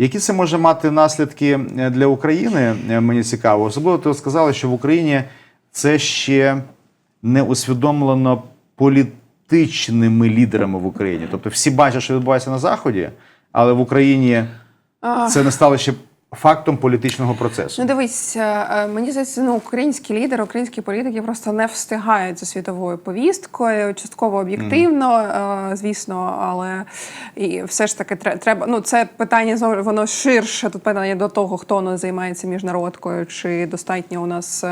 Які це може мати наслідки е, для України? е, Мені цікаво. Особливо ти сказали, що в Україні це ще не усвідомлено політичними лідерами в Україні. Тобто всі бачать, що відбувається на Заході, але в Україні це не стало ще фактом політичного процесу. Ну, дивись, е, е, мені здається, ну українські лідери, українські політики просто не встигають за світовою повісткою, частково об'єктивно, е, звісно, але і все ж таки треба. Ну, це питання знову воно ширше. Тут питання до того, хто не займається міжнародкою, чи достатньо у нас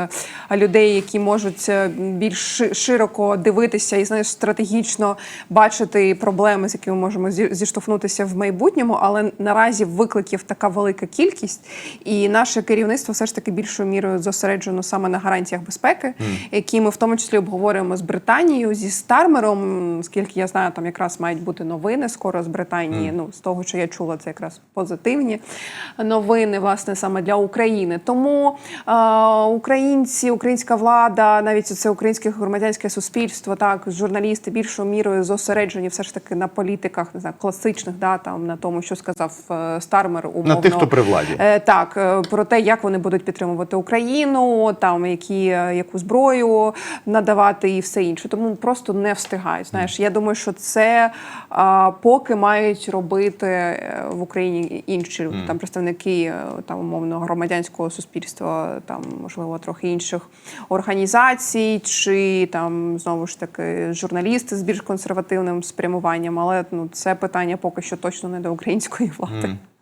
людей, які можуть більш широко дивитися і знаєш, стратегічно бачити проблеми, з якими можемо зі- зіштовхнутися в майбутньому. Але наразі викликів така велика кількість, і наше керівництво все ж таки більшою мірою зосереджено саме на гарантіях безпеки, які ми в тому числі обговорюємо з Британією, зі Стармером. Скільки я знаю, там якраз мають бути новини скоро з Британії. Ну з того, що я чула, це якраз позитивні новини, власне, саме для України. Тому е, українці, українська влада, навіть це українське громадянське суспільство, так журналісти більшою мірою зосереджені все ж таки на політиках, не знаю, класичних, да там на тому, що сказав е, Стармер, умовно. На тих, хто при владі. Е, Так, е, про те, як вони будуть підтримувати Україну, там які е, яку зброю надавати і все інше. Тому просто не встигають. Знаєш, я думаю, що це поки мають робити в Україні інші люди, там представники там умовно громадянського суспільства, там можливо трохи інших організацій, чи там знову ж таки журналісти з більш консервативним спрямуванням. Але ну це питання поки що точно не до української влади.